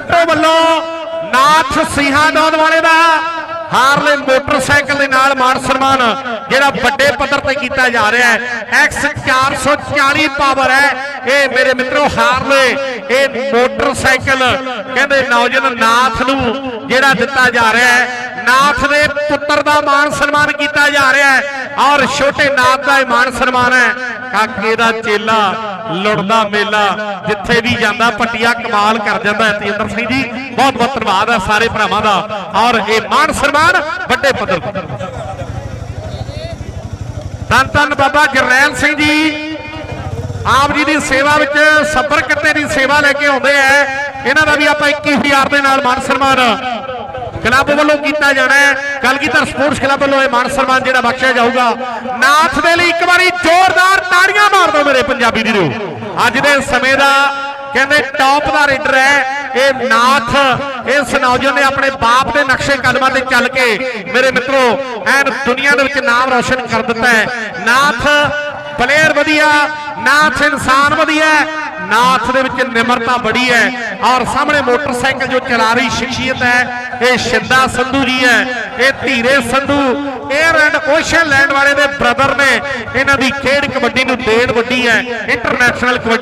Toronto ਵੱਲੋਂ ਨਾਥ ਸਿੰਘਾਂ ਦੌਦ ਵਾਲੇ ਦਾ ਹਾਰਲੇ ਮੋਟਰਸਾਈਕਲ ਦੇ ਨਾਲ ਮਾਨ ਸਨਮਾਨ, ਜਿਹੜਾ ਵੱਡੇ ਪੱਧਰ ਤੇ ਕੀਤਾ ਜਾ ਰਿਹਾ ਹੈ। ਐਕਸ 440 ਪਾਵਰ ਹੈ। ਇਹ ਮੇਰੇ ਮਿੱਤਰੋ ਹਾਰਲੇ, ਇਹ ਮੋਟਰਸਾਈਕਲ, ਕਹਿੰਦੇ ਨੌਜਵਾਨ ਨਾਥ ਨੂੰ ਜਿਹੜਾ ਦਿੱਤਾ ਜਾ ਰਿਹਾ ਹੈ। ਨਾਥ ਦੇ ਪੁੱਤਰ ਦਾ ਮਾਨ ਸਨਮਾਨ ਕੀਤਾ ਜਾ ਰਿਹਾ ਹੈ ਔਰ ਛੋਟੇ ਨਾਥ ਦਾ ਇਹ ਮਾਨ ਸਨਮਾਨ ਹੈ। ਕਾਕੇ ਦਾ ਚੇਲਾ, ਲੁੜਦਾ ਮੇਲਾ, ਜਿੱਥੇ ਵੀ ਜਾਂਦਾ, ਪੱਟੀਆਂ ਕਮਾਲ ਕਰ ਜਾਂਦਾ ਤੇਂਦਰ ਸਿੰਘ ਜੀ। ਬਹੁਤ ਬਹੁਤ ਧੰਨਵਾਦ ਹੈ ਸਾਰੇ ਭਰਾਵਾਂ ਦਾ। ਔਰ ਇਹ ਮਾਨ ਸਨਮਾਨ ਵੱਡੇ ਪੱਧਰ ਤੇ। ਧੰਨ ਧੰਨ ਬਾਬਾ ਜਰਨੈਲ ਸਿੰਘ ਜੀ। ਆਪ ਜੀ ਦੀ ਸੇਵਾ ਵਿੱਚ ਸੱਬਰ ਕੱਤੇ ਦੀ ਸੇਵਾ ਲੈ ਕੇ ਆਉਂਦੇ ਆ ਇਹਨਾਂ ਦਾ ਵੀ ਆਪਾਂ 21000 ਦੇ ਨਾਲ ਮਾਨ ਸਨਮਾਨ ਕਲੱਬ ਵੱਲੋਂ ਕੀਤਾ ਜਾਣਾ ਹੈ। ਕਲਗੀਧਰ ਸਪੋਰਟਸ ਕਲੱਬ ਵੱਲੋਂ ਇਹ ਮਾਨ ਸਨਮਾਨ ਜਿਹੜਾ ਬਖਸ਼ਿਆ ਜਾਊਗਾ। ਨਾਥ ਦੇ ਲਈ ਇੱਕ ਵਾਰੀ ਜ਼ੋਰਦਾਰ ਤਾੜੀਆਂ ਮਾਰ ਦਿਓ ਮੇਰੇ ਪੰਜਾਬੀ ਵੀਰੋ। ਅੱਜ ਦੇ ਸਮੇਂ ਦਾ ਕਹਿੰਦੇ ਟੌਪ ਦਾ ਰੇਡਰ ਹੈ। ਇਹ ਨਾਥ, ਇਸ ਨੌਜਵਾਨ ਨੇ ਆਪਣੇ ਬਾਪ ਦੇ ਨਕਸ਼ੇ ਕਦਮਾਂ ਤੇ ਚੱਲ ਕੇ ਮੇਰੇ ਮਿੱਤਰੋ, ਐਨ ਦੁਨੀਆ ਦੇ ਵਿੱਚ ਨਾਮ ਰੌਸ਼ਨ ਕਰ ਦਿੱਤਾ ਹੈ। ਨਾਥ ਪਲੇਅਰ ਵਧੀਆ, ਨਾਥ ਇਨਸਾਨ ਵਧੀਆ ਨਾਥ ਦੇ ਵਿੱਚ ਨਿਮਰਤਾ ਬੜੀ ਹੈ। ਔਰ ਸਾਹਮਣੇ ਮੋਟਰਸਾਈਕਲ ਜੋ ਚਲਾ ਰਹੀ ਸ਼ਖਸੀਅਤ ਹੈ, ਇਹ ਸ਼ਿੰਦਾ ਸੰਧੂ ਜੀ ਹੈ, ਇਹ Dheere Sandhu. Air and ocean land ਵਾਲੇ ਦੇ ਬ੍ਰਦਰ ਨੇ, ਇਹਨਾਂ ਦੀ ਖੇਡ ਕਬੱਡੀ ਨੂੰ ਦੇਣ ਵੱਡੀ ਹੈ ਇੰਟਰਨੈਸ਼ਨਲ ਕਬੱਡੀ